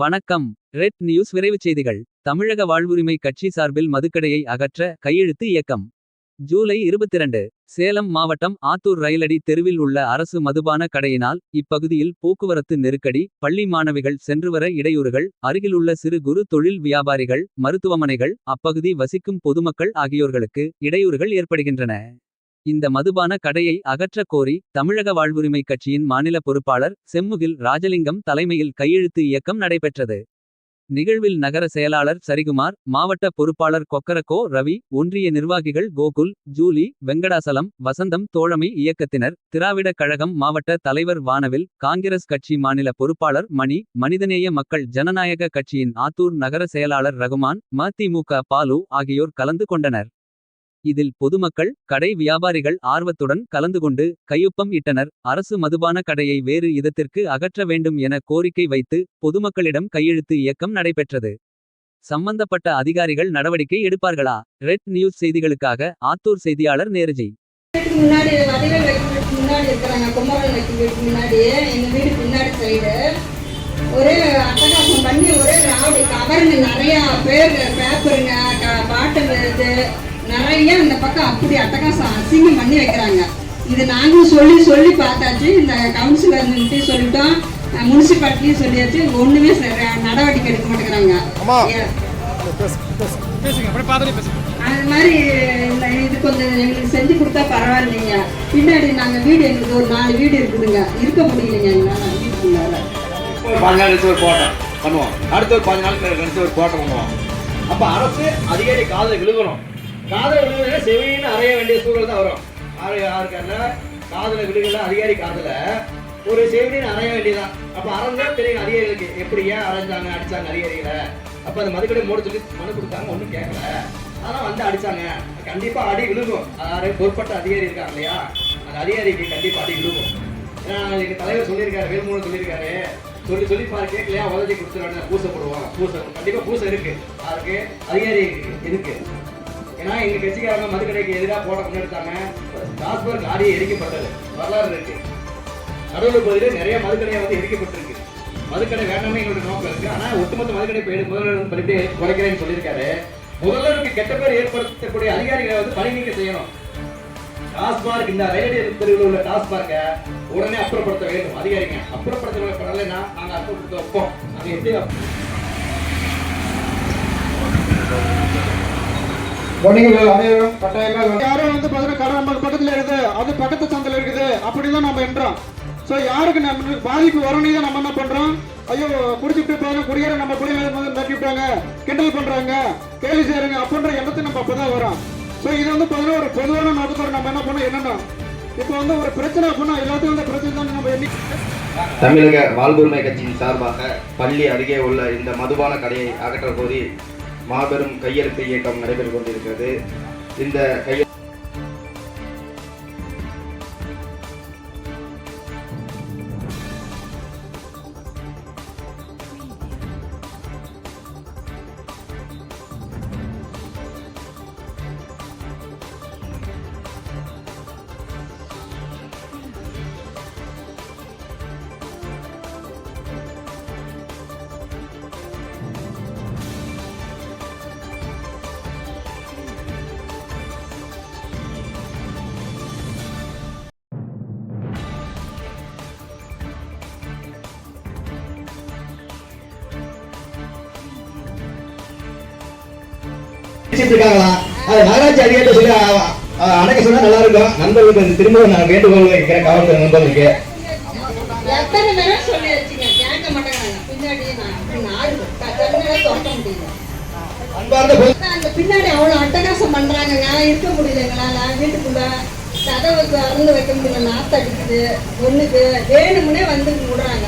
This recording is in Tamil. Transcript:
வணக்கம். ரெட் நியூஸ் விரைவுச் செய்திகள். தமிழக வாழ்வுரிமை கட்சி சார்பில் மதுக்கடையை அகற்ற கையெழுத்து இயக்கம். ஜூலை 22 சேலம் மாவட்டம் ஆத்தூர் ரயிலடி தெருவில் உள்ள அரசு மதுபான கடையினால் இப்பகுதியில் போக்குவரத்து நெருக்கடி பள்ளி மாணவிகள் சென்றுவர இடையூறுகள் அருகிலுள்ள சிறு குறு தொழில் வியாபாரிகள் மருத்துவமனைகள் அப்பகுதி வசிக்கும் பொதுமக்கள் ஆகியோர்களுக்கு இடையூறுகள் ஏற்படுகின்றன. இந்த மதுபான கடையை அகற்றக் கோரி தமிழக வாழ்வுரிமை கட்சியின் மாநில பொறுப்பாளர் செம்முகில் ராஜலிங்கம் தலைமையில் கையெழுத்து இயக்கம் நடைபெற்றது. நிகழ்வில் நகர செயலாளர் சரிகுமார் மாவட்ட பொறுப்பாளர் கொக்கரக்கோ ரவி ஒன்றிய நிர்வாகிகள் கோகுல் ஜூலி வெங்கடாசலம் வசந்தம் தோழமை இயக்கத்தினர் திராவிட கழகம் மாவட்ட தலைவர் வானவில் காங்கிரஸ் கட்சி மாநில பொறுப்பாளர் மணி மனிதநேய மக்கள் ஜனநாயக கட்சியின் ஆத்தூர் நகர செயலாளர் ரகுமான் மதிமுக பாலு ஆகியோர் கலந்து கொண்டனர். இதில் பொதுமக்கள் கடை வியாபாரிகள் ஆர்வத்துடன் கலந்து கொண்டு கையொப்பம் இட்டனர். அரசு மதுபான கடையை வேறு இதத்திற்கு அகற்ற வேண்டும் என கோரிக்கை வைத்து பொதுமக்களிடம் கையெழுத்து இயக்கம் நடைபெற்றது. சம்பந்தப்பட்ட அதிகாரிகள் நடவடிக்கை எடுப்பார்களா? ரெட் நியூஸ் செய்திகளுக்காக ஆத்தூர் செய்தியாளர் நேருஜி. முன்னாடி வடிவேல் வைக்கிறதுக்கு முன்னாடி இருக்கிறாங்க. வைக்கிறதுக்கு முன்னாடி வீடு பின்னாடி சைடு ஒரே அட்டகாசம் பண்ணி ஒரே ராவடி கவருங்க நிறைய பேர் பேப்பருங்க நிறைய இந்த பக்கம் அப்படி அட்டகாசம் அசிங்கம் பண்ணி வைக்கிறாங்க. இது நாங்களும் சொல்லி சொல்லி பார்த்தாச்சு. இந்த கவுன்சிலர்கிட்ட சொல்லிட்டோம். முனிசிபாலிட்டியும் சொல்லியாச்சு. ஒண்ணுமே சரி நடவடிக்கை எடுக்க மாட்டேங்கிறாங்க. அது மாதிரி இந்த இது கொஞ்சம் எங்களுக்கு செஞ்சு கொடுத்தா பரவாயில்லைங்க. பின்னாடி நாங்கள் வீடு எங்களுக்கு ஒரு நாலு வீடு இருக்குதுங்க. இருக்க முடியலைங்க எங்களால். வீட்டுக்குள்ளார போராட்டம் பண்ணுவோம். அடுத்த ஒரு பாஞ்சு நாள் கழிச்சு ஒரு போராட்டம் பண்ணுவோம். அப்ப அரசு அதிகாரி காதல விழுகணும். காதல விழுகணும் செவின்னு அறைய வேண்டிய சூழல் தான் வரும். ஆறு யாருக்கல்ல காதல விழுகல அதிகாரி காதல ஒரு செவிலின்னு அறைய வேண்டியதான் அப்ப அறந்தா தெரியும் அதிகாரிகளுக்கு எப்படி ஏன் அரைஞ்சாங்க அடிச்சாங்க அதிகாரிகளை? அப்ப அந்த மதுக்கடை மூட சொல்லி மனு கொடுத்தாங்க ஒன்றும் கேட்கல ஆனா வந்து அடிச்சாங்க. கண்டிப்பா அடி விழுகும். அதாவது பொறுப்பட்ட அதிகாரி இருக்காங்க இல்லையா? அந்த அதிகாரிக்கு கண்டிப்பா அடி விழுகும். ஏன்னா எங்க தலைவர் சொல்லியிருக்காரு வேல்மூலம் சொல்லியிருக்காரு. சொல்லி சொல்லி பாரு கேட்கலையா உதவி கொடுத்துருவாங்க பூசை போடுவோம் பூசை. கண்டிப்பா பூசை இருக்கு. அதுக்கு அதிகாரி இருக்கு ஏன்னா எங்க கட்சிக்காரங்க மதுக்கடைக்கு எதிராக போட முன்னெடுத்தாங்க டாஸ்மாக் லாரியை எரிக்கப்பட்டது. வரலாறு இருக்கு. கடவுளுக்கு பகுதியில் நிறைய மதுக்கடையை வந்து எரிக்கப்பட்டிருக்கு. மதுக்கடை வேண்டாமே எங்களுடைய நோக்கம் இருக்கு. ஆனா ஒட்டுமொத்த மதுக்கடை பேர் முதல்வர் வந்து பண்ணிட்டு குறைக்கிறேன்னு சொல்லியிருக்காரு. முதல்வருக்கு கெட்ட பேர் ஏற்படுத்தக்கூடிய அதிகாரிகளை வந்து பணி நீக்க செய்யணும். டாஸ்மார்க் இந்த ரயில்வே தெருவில் உள்ள டாஸ்மார்க்கை உடனே அப்புறப்படுத்த வேண்டும். அதிகாரிங்க அப்புறப்படுத்தப்படலைன்னா நாங்கள் அப்புறப்படுத்த வைப்போம். நாங்கள் எப்படி வணிகர்கள் அனைவரும் கட்டாயமாக யாரும் வந்து பார்த்தீங்கன்னா கடை நம்ம பக்கத்துல இருக்குது. அது பக்கத்து சந்தையில் இருக்குது. அப்படிதான் நம்ம என்றோம். ஸோ யாருக்கு நம்ம பாதிப்பு வரணும் தான் நம்ம என்ன பண்றோம்? ஐயோ குடிச்சுட்டு போங்க குடியேற நம்ம குடியேற வந்து தட்டி விட்டாங்க. கிண்டல் பண்றாங்க. கேலி செய்யறாங்க. அப்படின்ற எண்ணத்துக்கு நம்ம அப்பதான் வரோம். ஸோ இது வந்து பார்த்தீங்கன்னா ஒரு பொதுவான நோக்கத்தோட நம்ம என்ன பண்ணோம்? என்னன்னா இப்போ வந்து ஒரு பிரச்சனை அப்படின்னா எல்லாத்தையும் வந்து பிரச்சனை தான் நம்ம எண்ணி தமிழக வாழ்வுரிமை கட்சியின் சார்பாக பள்ளி அருகே உள்ள இந்த மதுபான கடையை அகற்ற கோரி மாபெரும் கையெழுத்து இயக்கம் நடைபெற்று கொண்டிருக்கிறது இந்த கையெழு வச்சிட்டு இருக்காங்களா? அது நகராட்சி அதிகாரிட்ட சொல்லி அ- அ- அணைக்க சொன்னா நல்லா இருக்கும் நண்பர்களுக்கு திரும்ப நான் வேண்டுகோள் வைக்கிறேன் காவல்துறை நண்பர்களுக்கு. பின்னாடி நான் அப்படி நாடு கண்ணால திறக்க முடியல. அன்பார்ந்த பொது- ஆனா, அந்த பின்னாடி அவ்வளோ அட்டகாசம் பண்றாங்கங்க இருக்க முடியல எங்களால. வீட்டுக்குள்ள கதவுக்கு அறந்து வைக்க முடியல. நாத்து அடிக்குது ஒண்ணுக்கு. வேணுமுனே வந்து விடுறாங்க